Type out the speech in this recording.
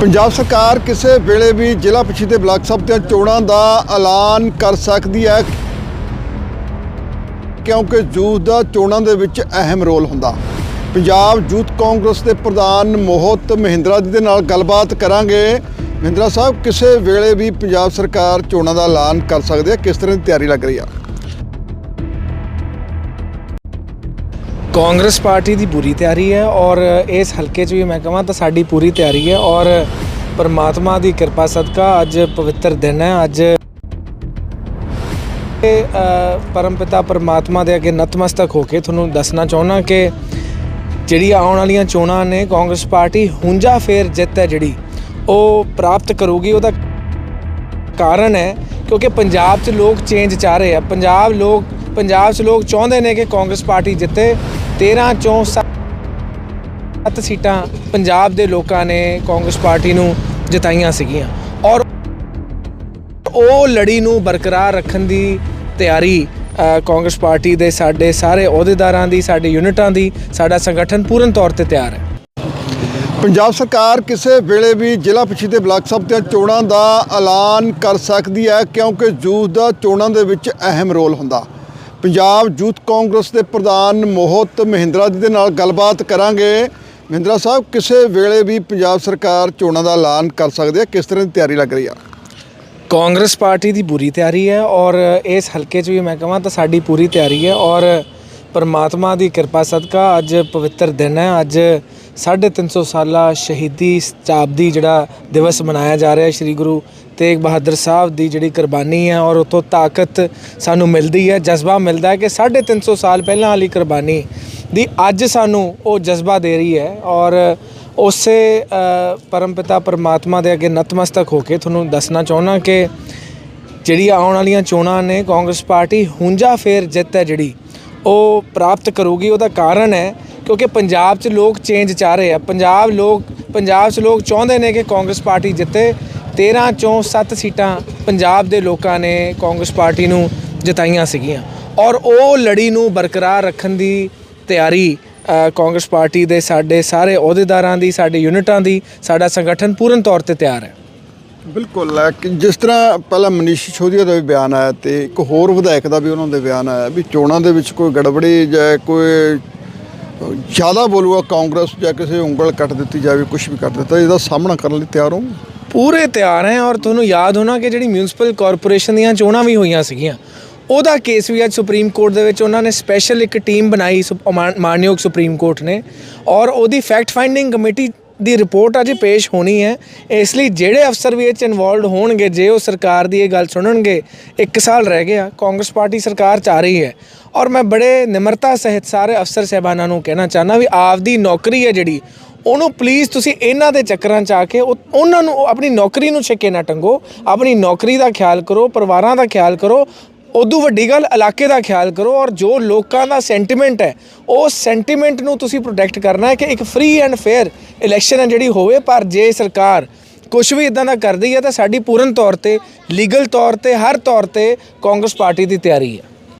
ਪੰਜਾਬ ਸਰਕਾਰ ਕਿਸੇ ਵੇਲੇ ਵੀ ਜ਼ਿਲ੍ਹਾ ਪਛੀ ਦੇ ਬਲਾਕ ਸਭ ਦੀਆਂ ਚੋਣਾਂ ਦਾ ਐਲਾਨ ਕਰ ਸਕਦੀ ਹੈ, ਕਿਉਂਕਿ ਯੂਥ ਦਾ ਚੋਣਾਂ ਦੇ ਵਿੱਚ ਅਹਿਮ ਰੋਲ ਹੁੰਦਾ। ਪੰਜਾਬ ਯੂਥ ਕਾਂਗਰਸ ਦੇ ਪ੍ਰਧਾਨ ਮੋਹਤ ਮਹਿੰਦਰਾ ਜੀ ਦੇ ਨਾਲ ਗੱਲਬਾਤ ਕਰਾਂਗੇ। ਮਹਿੰਦਰਾ ਸਾਹਿਬ, ਕਿਸੇ ਵੇਲੇ ਵੀ ਪੰਜਾਬ ਸਰਕਾਰ ਚੋਣਾਂ ਦਾ ਐਲਾਨ ਕਰ ਸਕਦੀ ਹੈ? ਕਿਸ ਤਰ੍ਹਾਂ ਦੀ ਤਿਆਰੀ ਲੱਗ ਰਹੀ ਆ? ਕਾਂਗਰਸ ਪਾਰਟੀ ਦੀ ਪੂਰੀ ਤਿਆਰੀ ਹੈ ਔਰ ਇਸ ਹਲਕੇ 'ਚ ਵੀ ਮੈਂ ਕਹਾਂ ਤਾਂ ਸਾਡੀ ਪੂਰੀ ਤਿਆਰੀ ਹੈ ਔਰ ਪਰਮਾਤਮਾ ਦੀ ਕਿਰਪਾ ਸਦਕਾ ਅੱਜ ਪਵਿੱਤਰ ਦਿਨ ਹੈ। ਅੱਜ ਪਰਮਪਿਤਾ ਪਰਮਾਤਮਾ ਦੇ ਅੱਗੇ ਨਤਮਸਤਕ ਹੋ ਕੇ ਤੁਹਾਨੂੰ ਦੱਸਣਾ ਚਾਹੁੰਦਾ ਕਿ ਜਿਹੜੀ ਆਉਣ ਵਾਲੀਆਂ ਚੋਣਾਂ ਨੇ ਕਾਂਗਰਸ ਪਾਰਟੀ ਹੁੰਜਾ ਫੇਰ ਜਿੱਤ ਹੈ ਜਿਹੜੀ ਉਹ ਪ੍ਰਾਪਤ ਕਰੂਗੀ। ਉਹਦਾ ਕਾਰਨ ਹੈ ਕਿਉਂਕਿ ਪੰਜਾਬ 'ਚ ਲੋਕ ਚੇਂਜ ਚਾਹ ਰਹੇ ਆ। ਪੰਜਾਬ ਲੋਕ ਪੰਜਾਬ 'ਚ ਲੋਕ ਚਾਹੁੰਦੇ ਨੇ ਕਿ ਕਾਂਗਰਸ ਪਾਰਟੀ ਜਿੱਤੇ। 13 ਚੋਂ 7 ਸੀਟਾਂ ਪੰਜਾਬ ਦੇ ਲੋਕਾਂ ਨੇ ਕਾਂਗਰਸ ਪਾਰਟੀ ਨੂੰ ਜਿਤਾਈਆਂ ਸੀਗੀਆਂ। ਔਰ ਉਹ ਲੜੀ ਨੂੰ ਬਰਕਰਾਰ ਰੱਖਣ ਦੀ ਤਿਆਰੀ ਕਾਂਗਰਸ ਪਾਰਟੀ ਦੇ ਸਾਡੇ ਸਾਰੇ ਅਹੁਦੇਦਾਰਾਂ ਦੀ, ਸਾਡੇ ਯੂਨਿਟਾਂ ਦੀ, ਸਾਡਾ ਸੰਗਠਨ ਪੂਰਨ ਤੌਰ ਤੇ ਤਿਆਰ ਹੈ। ਪੰਜਾਬ ਸਰਕਾਰ ਕਿਸੇ ਵੇਲੇ ਵੀ ਜ਼ਿਲ੍ਹਾ ਪਛੀ ਤੇ ਬਲਾਕ ਸਭ ਦੀਆਂ ਚੋਣਾਂ ਦਾ ਐਲਾਨ ਕਰ ਸਕਦੀ ਹੈ, ਕਿਉਂਕਿ ਯੂਥ ਦਾ ਚੋਣਾਂ ਦੇ ਵਿੱਚ ਅਹਿਮ ਰੋਲ ਹੁੰਦਾ। ਪੰਜਾਬ ਯੂਥ ਕਾਂਗਰਸ ਦੇ ਪ੍ਰਧਾਨ ਮੋਹਤ ਮਹਿੰਦਰਾ ਜੀ ਦੇ ਨਾਲ ਗੱਲਬਾਤ ਕਰਾਂਗੇ। ਮਹਿੰਦਰਾ ਸਾਹਿਬ, ਕਿਸੇ ਵੇਲੇ ਵੀ ਪੰਜਾਬ ਸਰਕਾਰ ਚੋਣਾਂ ਦਾ ਐਲਾਨ ਕਰ ਸਕਦੀ ਹੈ? ਕਿਸ ਤਰ੍ਹਾਂ ਦੀ ਤਿਆਰੀ ਲੱਗ ਰਹੀ ਆ? ਕਾਂਗਰਸ ਪਾਰਟੀ ਦੀ ਪੂਰੀ ਤਿਆਰੀ ਹੈ ਔਰ ਇਸ ਹਲਕੇ 'ਚ ਵੀ ਮੈਂ ਕਹਾਂ ਤਾਂ ਸਾਡੀ ਪੂਰੀ ਤਿਆਰੀ ਹੈ ਔਰ ਪਰਮਾਤਮਾ ਦੀ ਕਿਰਪਾ ਸਦਕਾ ਅੱਜ ਪਵਿੱਤਰ ਦਿਨ ਹੈ। ਅੱਜ 350 ਸਾਲਾ ਸ਼ਹੀਦੀ ਸ਼ਤਾਬਦੀ ਜਿਹੜਾ ਦਿਵਸ ਮਨਾਇਆ ਜਾ ਰਿਹਾ ਹੈ ਸ੍ਰੀ ਗੁਰੂ ਤੇਗ ਬਹਾਦਰ ਸਾਹਿਬ ਦੀ ਜਿਹੜੀ ਕੁਰਬਾਨੀ ਹੈ ਔਰ ਉਤੋਂ ਤਾਕਤ ਸਾਨੂੰ ਮਿਲਦੀ ਹੈ। ਜਜ਼ਬਾ ਮਿਲਦਾ ਹੈ ਕਿ 350 ਸਾਲ ਪਹਿਲਾਂ ਵਾਲੀ ਕੁਰਬਾਨੀ ਦੀ ਅੱਜ ਸਾਨੂੰ ਉਹ ਜਜ਼ਬਾ ਦੇ ਰਹੀ ਹੈ ਔਰ ਉਸੇ ਪਰਮਪਿਤਾ ਪਰਮਾਤਮਾ ਦੇ ਅੱਗੇ ਨਤਮਸਤਕ ਹੋ ਕੇ ਤੁਹਾਨੂੰ ਦੱਸਣਾ ਚਾਹੁੰਦਾ ਕਿ ਜਿਹੜੀ ਆਉਣ ਵਾਲੀਆਂ ਚੋਣਾਂ ਨੇ ਕਾਂਗਰਸ ਪਾਰਟੀ ਹੁੰਜਾ ਫੇਰ ਜਿੱਤ ਹੈ ਜਿਹੜੀ। ਉਹ ਪ੍ਰਾਪਤ ਕਰੂਗੀ, ਉਹਦਾ ਕਾਰਨ ਹੈ ਕਿਉਂਕਿ ਪੰਜਾਬ 'ਚ ਲੋਕ ਚੇਂਜ ਚਾਹ ਰਹੇ ਆ। ਪੰਜਾਬ ਲੋਕ, ਪੰਜਾਬ 'ਚ ਲੋਕ ਚਾਹੁੰਦੇ ਨੇ ਕਿ ਕਾਂਗਰਸ ਪਾਰਟੀ ਜਿੱਤੇ। 13 ਚੋਂ 7 ਸੀਟਾਂ ਪੰਜਾਬ ਦੇ ਲੋਕਾਂ ਨੇ ਕਾਂਗਰਸ ਪਾਰਟੀ ਨੂੰ ਜਿਤਾਈਆਂ ਸੀਗੀਆਂ। ਔਰ ਉਹ ਲੜੀ ਨੂੰ ਬਰਕਰਾਰ ਰੱਖਣ ਦੀ ਤਿਆਰੀ ਕਾਂਗਰਸ ਪਾਰਟੀ ਦੇ ਸਾਡੇ ਸਾਰੇ ਅਹੁਦੇਦਾਰਾਂ ਦੀ, ਸਾਡੇ ਯੂਨਿਟਾਂ ਦੀ, ਸਾਡਾ ਸੰਗਠਨ ਪੂਰਨ ਤੌਰ ਤੇ ਤਿਆਰ ਹੈ। ਬਿਲਕੁਲ ਜਿਸ ਤਰ੍ਹਾਂ ਪਹਿਲਾਂ ਮਨੀਸ਼ ਸਿਸੋਦੀਆ ਦਾ ਵੀ ਬਿਆਨ ਆਇਆ ਤੇ ਇੱਕ ਹੋਰ ਵਿਧਾਇਕ ਦਾ ਵੀ ਉਹਨਾਂ ਦੇ ਬਿਆਨ ਆਇਆ ਵੀ ਚੋਣਾਂ ਦੇ ਵਿੱਚ ਕੋਈ ਗੜਬੜੀ ਜਾਂ ਕੋਈ ਜ਼ਿਆਦਾ ਬੋਲੂਗਾ ਕਾਂਗਰਸ ਜਾਂ ਕਿਸੇ ਉਂਗਲ ਕੱਟ ਦਿੱਤੀ ਜਾਵੇ ਕੁਝ ਵੀ ਕਰ ਦਿੱਤਾ, ਇਹਦਾ ਸਾਹਮਣਾ ਕਰਨ ਲਈ ਤਿਆਰ ਹੋ ਪੂਰੇ ਤਿਆਰ ਹੈ ਔਰ ਤੁਹਾਨੂੰ ਯਾਦ ਹੋਣਾ ਕਿ ਜਿਹੜੀ ਮਿਊਨਿਸਪਲ ਕਾਰਪੋਰੇਸ਼ਨ ਦੀਆਂ ਚੋਣਾਂ ਵੀ ਹੋਈਆਂ ਸੀਗੀਆਂ, ਉਹਦਾ ਕੇਸ ਵੀ ਅੱਜ ਸੁਪਰੀਮ ਕੋਰਟ ਦੇ ਵਿੱਚ ਉਹਨਾਂ ਨੇ ਸਪੈਸ਼ਲ ਇੱਕ ਟੀਮ ਬਣਾਈ ਸੁਪ- ਮਾਨਯੋਗ ਸੁਪਰੀਮ ਕੋਰਟ ਨੇ ਔਰ ਉਹਦੀ ਫੈਕਟ ਫਾਈਂਡਿੰਗ ਕਮੇਟੀ ਦੀ ਰਿਪੋਰਟ ਅੱਜ ਪੇਸ਼ ਹੋਣੀ ਹੈ। ਇਸ ਲਈ ਜਿਹੜੇ ਅਫਸਰ ਵੀ ਇਹ ਚ ਇਨਵੋਲਡ ਹੋਣਗੇ, ਜੇ ਉਹ ਸਰਕਾਰ ਦੀ ਇਹ ਗੱਲ ਸੁਣਨਗੇ, ਇੱਕ ਸਾਲ ਰਹਿ ਗਿਆ, ਕਾਂਗਰਸ ਪਾਰਟੀ ਸਰਕਾਰ ਚ ਆ ਰਹੀ ਹੈ। ਔਰ ਮੈਂ ਬੜੇ ਨਿਮਰਤਾ ਸਹਿਤ ਸਾਰੇ ਅਫਸਰ ਸਹਿਬਾਨਾਂ ਨੂੰ ਕਹਿਣਾ ਚਾਹਨਾ ਵੀ ਆਪਦੀ ਨੌਕਰੀ ਹੈ ਜਿਹੜੀ, ਉਹਨੂੰ ਪਲੀਜ਼ ਤੁਸੀਂ ਇਹਨਾਂ ਦੇ ਚੱਕਰਾਂ ਚ ਆ ਕੇ ਉਹ- ਉਹਨਾਂ ਨੂੰ ਆਪਣੀ ਨੌਕਰੀ ਨੂੰ ਛੱਕੇ ਨਾ ਟੰਗੋ, ਆਪਣੀ ਨੌਕਰੀ ਦਾ ਖਿਆਲ ਕਰੋ, ਪਰਿਵਾਰਾਂ ਦਾ ਖਿਆਲ ਕਰੋ ਉਦੋਂ ਵੱਡੀ ਗੱਲ, ਇਲਾਕੇ ਦਾ ਖਿਆਲ ਕਰੋ ਔਰ ਜੋ ਲੋਕਾਂ ਦਾ ਸੈਂਟੀਮੈਂਟ ਹੈ, ਉਹ ਸੈਂਟੀਮੈਂਟ ਨੂੰ ਤੁਸੀਂ ਪ੍ਰੋਟੈਕਟ ਕਰਨਾ ਹੈ ਕਿ ਇੱਕ ਫ੍ਰੀ ਐਂਡ ਫੇਅਰ ਇਲੈਕਸ਼ਨ ਹੈ ਜਿਹੜੀ ਹੋਵੇ। ਪਰ ਜੇ ਸਰਕਾਰ ਕੁਝ ਵੀ ਇਦਾਂ ਦਾ ਕਰਦੀ ਹੈ ਤਾਂ ਸਾਡੀ ਪੂਰਨ ਤੌਰ ਤੇ ਲੀਗਲ ਤੌਰ ਤੇ, ਹਰ ਤੌਰ ਤੇ ਕਾਂਗਰਸ ਪਾਰਟੀ ਦੀ ਤਿਆਰੀ ਹੈ।